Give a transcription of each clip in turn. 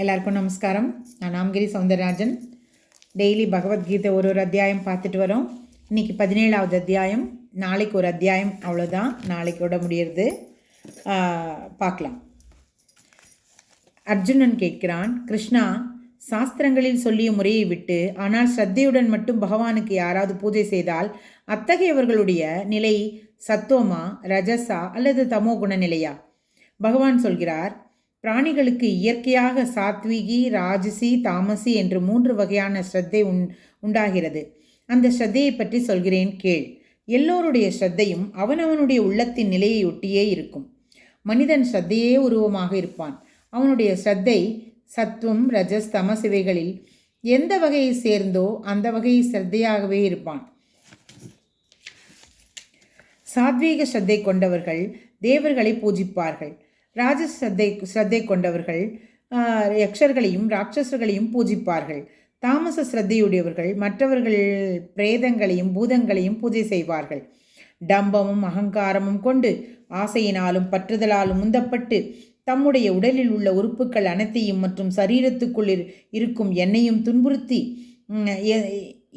எல்லாருக்கும் நமஸ்காரம். நான் நாமகிரி சவுந்தரராஜன். டெய்லி பகவத்கீதை ஒரு ஒரு அத்தியாயம் பார்த்துட்டு வரோம். இன்றைக்கி பதினேழாவது அத்தியாயம். நாளைக்கு ஒரு அத்தியாயம். அவ்வளோதான் நாளைக்கோட முடியறது. பார்க்கலாம். அர்ஜுனன் கேட்கிறான் கிருஷ்ணா சாஸ்திரங்களில் சொல்லிய முறையை விட்டு ஆனால் ஸ்ரத்தையுடன் மட்டும் பகவானுக்கு யாராவது பூஜை செய்தால் அத்தகையவர்களுடைய நிலை சத்துவமா ரஜசா அல்லது தமோ குண நிலையா? பகவான் சொல்கிறார் பிராணிகளுக்கு இயற்கையாக சாத்விகி ராஜசி தாமசி என்று மூன்று வகையான ஸ்ரத்தை உண் உண்டாகிறது. அந்த ஸ்ரத்தையை பற்றி சொல்கிறேன் கேள். எல்லோருடைய ஸ்ரத்தையும் அவனவனுடைய உள்ளத்தின் நிலையை ஒட்டியே இருக்கும். மனிதன் ஸ்ரத்தையே உருவமாக இருப்பான். அவனுடைய ஸ்ரத்தை சத்துவம் ரஜஸ் தமஸ் இவைகளில் எந்த வகையை சேர்ந்தோ அந்த வகையை ஸ்ரத்தையாகவே இருப்பான். சாத்வீக ஸ்ரத்தை கொண்டவர்கள் தேவர்களை பூஜிப்பார்கள். ராஜ ஸ்ரத்தை ஸ்ரத்தை கொண்டவர்கள் யக்ஷர்களையும் ராட்சசர்களையும் பூஜிப்பார்கள். தாமச ஸ்ரத்தையுடையவர்கள் மற்றவர்கள் பிரேதங்களையும் பூதங்களையும் பூஜை செய்வார்கள். டம்பமும் அகங்காரமும் கொண்டு ஆசையினாலும் பற்றுதலாலும் உந்தப்பட்டு தம்முடைய உடலில் உள்ள உறுப்புகள் அனைத்தையும் மற்றும் சரீரத்துக்குள்ளிர் இருக்கும் எண்ணெயும் துன்புறுத்தி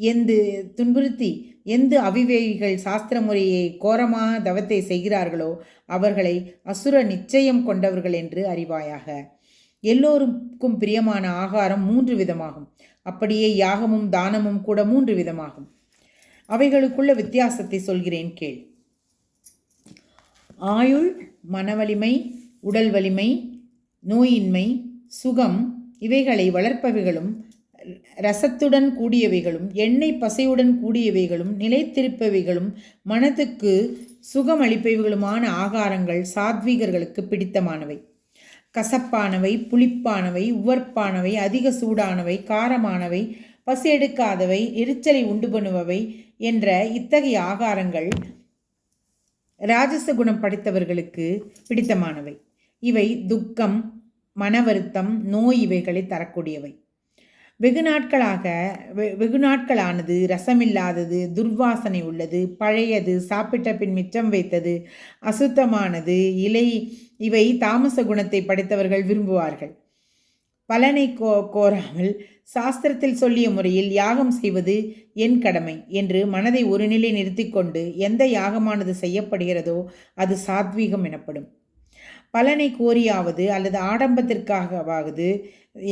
ம், எந்து துன்புறுத்தி எந்த அவிவேகிகள் சாஸ்திர முறையை கோரமாக தவத்தை செய்கிறார்களோ அவர்களை அசுர நிச்சயம் கொண்டவர்கள் என்று அறிவாயாக. எல்லோருக்கும் பிரியமான ஆகாரம் மூன்று விதமாகும். அப்படியே யாகமும் தானமும் கூட மூன்று விதமாகும். அவைகளுக்குள்ள வித்தியாசத்தை சொல்கிறேன் கேள். ஆயுள் மனவலிமை உடல் வலிமை நோயின்மை சுகம் இவைகளை வளர்ப்பவைகளும் ரசத்துடன் கூடியவைகளும் எண்ணெய் பசையுடன் கூடியவைகளும் நிலைத்திருப்பவைகளும் மனதுக்கு சுகம் அளிப்பவைகளுமான ஆகாரங்கள் சாத்வீகர்களுக்கு பிடித்தமானவை. கசப்பானவை புளிப்பானவை உவர்ப்பானவை அதிக சூடானவை காரமானவை பசி எடுக்காதவை எரிச்சலை உண்டு பண்ணுபவை என்ற இத்தகைய ஆகாரங்கள் ராஜச குணம் படைத்தவர்களுக்கு பிடித்தமானவை. இவை துக்கம் மன வருத்தம் நோய் இவைகளை தரக்கூடியவை. வெகு நாட்களாக வெ- வெகு நாட்களானது ரசமில்லாதது துர்வாசனை உள்ளது பழையது சாப்பிட்ட பின் மிச்சம் வைத்தது அசுத்தமானது இலை இவை தாமச குணத்தை படைத்தவர்கள் விரும்புவார்கள். பலனை கோ கோராமல் சாஸ்திரத்தில் சொல்லிய முறையில் யாகம் செய்வது என் கடமை என்று மனதை ஒரு நிலை நிறுத்திக்கொண்டு எந்த யாகமானது செய்யப்படுகிறதோ அது சாத்வீகம் எனப்படும். பலனை கோரியாவது அல்லது ஆடம்பத்திற்காகவாவது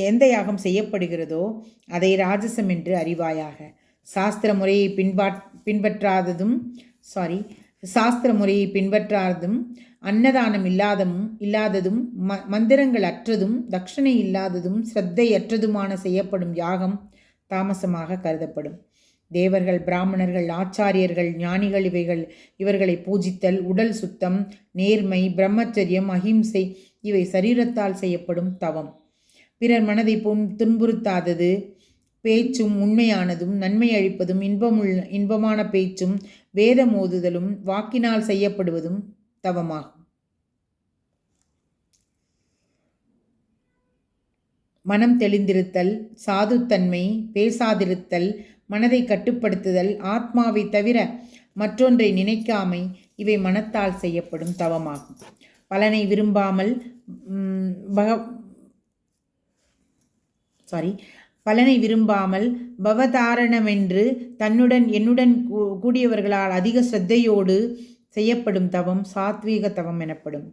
எந்த யாகம் செய்யப்படுகிறதோ அதை ராஜசம் என்று அறிவாயாக. சாஸ்திர முறையை பின்பாட் பின்பற்றாததும் சாரி சாஸ்திர முறையை பின்பற்றாததும் அன்னதானம் இல்லாததும் இல்லாததும் ம மந்திரங்கள் அற்றதும் தட்சணை இல்லாததும் ஸ்ரத்தையற்றதுமான செய்யப்படும் யாகம் தாமசமாக கருதப்படும். தேவர்கள் பிராமணர்கள் ஆச்சாரியர்கள் ஞானிகள் இவைகள். இவர்களை பூஜித்தல் உடல் சுத்தம் நேர்மை பிரம்மச்சரியம் அகிம்சை இவை சரீரத்தால் செய்யப்படும் தவம். பிறர் மனதை புண் துன்புறுத்தாதது பேச்சும் உண்மையானதும் நன்மை அழிப்பதும் இன்பமுள்ள இன்பமான பேச்சும் வேத மோதுதலும் வாக்கினால் செய்யப்படுவதும் தவமாகும். மனம் தெளிந்திருத்தல் சாதுத்தன்மை பேசாதிருத்தல் மனதை கட்டுப்படுத்துதல் ஆத்மாவை தவிர மற்றொன்றை நினைக்காமை இவை மனத்தால் செய்யப்படும் தவமாகும். பலனை விரும்பாமல் பக சாரி பலனை விரும்பாமல் பவதாரணமென்று தன்னுடன் என்னுடன் கூ- கூடியவர்களால் அதிக சிரத்தையோடு செய்யப்படும் தவம் சாத்வீக தவம் எனப்படும்.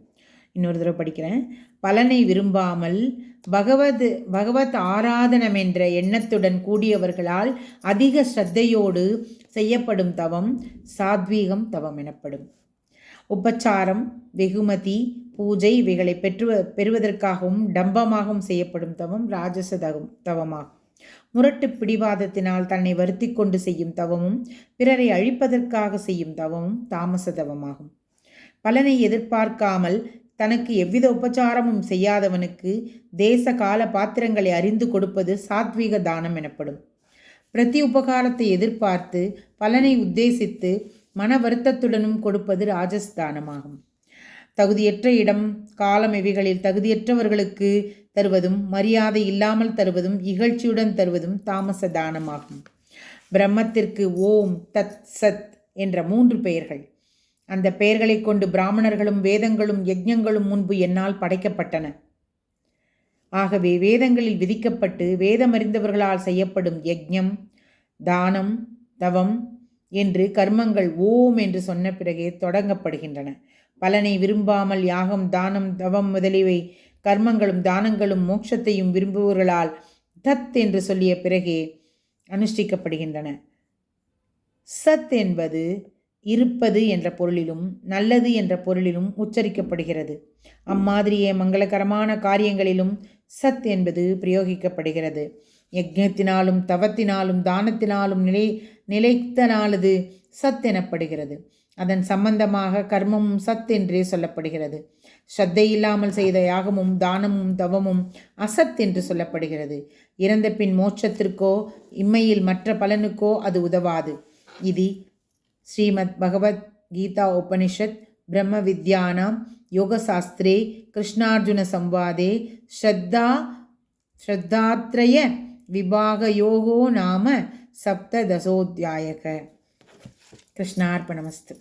இன்னொரு தடவை படிக்கிறேன். பலனை விரும்பாமல் பகவத் பகவத் ஆராதனம் என்ற எண்ணத்துடன் கூடியவர்களால் அதிக ஸ்ரத்தையோடு செய்யப்படும் தவம் சாத்வீகம் தவம் எனப்படும். உபச்சாரம் வெகுமதி பூஜை இவைகளை பெற்று பெறுவதற்காகவும் டம்பமாகவும் செய்யப்படும் தவம் ராஜச தவம் தவமாகும். முரட்டு பிடிவாதத்தினால் தன்னை வருத்தி கொண்டு செய்யும் தவமும் பிறரை அழிப்பதற்காக செய்யும் தவமும் தாமச தவமாகும். பலனை எதிர்பார்க்காமல் தனக்கு எவ்வித உபச்சாரமும் செய்யாதவனுக்கு தேச கால பாத்திரங்களை அறிந்து கொடுப்பது சாத்வீக தானம் எனப்படும். பிரதி உபகாரத்தை எதிர்பார்த்து பலனை உத்தேசித்து மன வருத்தத்துடனும் கொடுப்பது ராஜஸ்தானமாகும். தகுதியற்ற இடம் காலம் இவைகளில் தகுதியற்றவர்களுக்கு தருவதும் மரியாதை இல்லாமல் தருவதும் இகழ்ச்சியுடன் தருவதும் தாமச தானமாகும். பிரம்மத்திற்கு ஓம் தத் சத் என்ற மூன்று பெயர்கள். அந்த பெயர்களைக் கொண்டு பிராமணர்களும் வேதங்களும் யஜ்ஞங்களும் முன்பு என்னால் படைக்கப்பட்டன. ஆகவே வேதங்களில் விதிக்கப்பட்டு வேதமறிந்தவர்களால் செய்யப்படும் யஜ்ஞம் தானம் தவம் என்று கர்மங்கள் ஓம் என்று சொன்ன பிறகே தொடங்கப்படுகின்றன. பலனை விரும்பாமல் யாகம் தானம் தவம் முதலியவை கர்மங்களும் தானங்களும் மோட்சத்தையும் விரும்புவர்களால் தத் என்று சொல்லிய பிறகே அனுஷ்டிக்கப்படுகின்றன. சத் என்பது இருப்பது என்ற பொருளிலும் நல்லது என்ற பொருளிலும் உச்சரிக்கப்படுகிறது. அம்மாதிரியே மங்களகரமான காரியங்களிலும் சத் என்பது பிரயோகிக்கப்படுகிறது. யஜ்ஞத்தினாலும் தவத்தினாலும் தானத்தினாலும் நிலை நிலைத்தனாலது சத் எனப்படுகிறது. அதன் சம்பந்தமாக கர்மமும் சத் என்றே சொல்லப்படுகிறது. ஸ்ரத்தை இல்லாமல் செய்த யாகமும் தானமும் தவமும் அசத் என்று சொல்லப்படுகிறது. இறந்த பின் மோட்சத்திற்கோ இம்மையில் மற்ற பலனுக்கோ அது உதவாது. இது ஸ்ரீமத் பகவத் கீதா உபனிஷத் பிரம்ம வித்யானாம் யோகசாஸ்திரே கிருஷ்ணார்ஜுன சம்வாதே ஸ்ரத்தா ஸ்ரத்தாத்ரய விபாகயோகோ நாம சப்ததசோத்தியாயக கிருஷ்ணார்பணமஸ்து.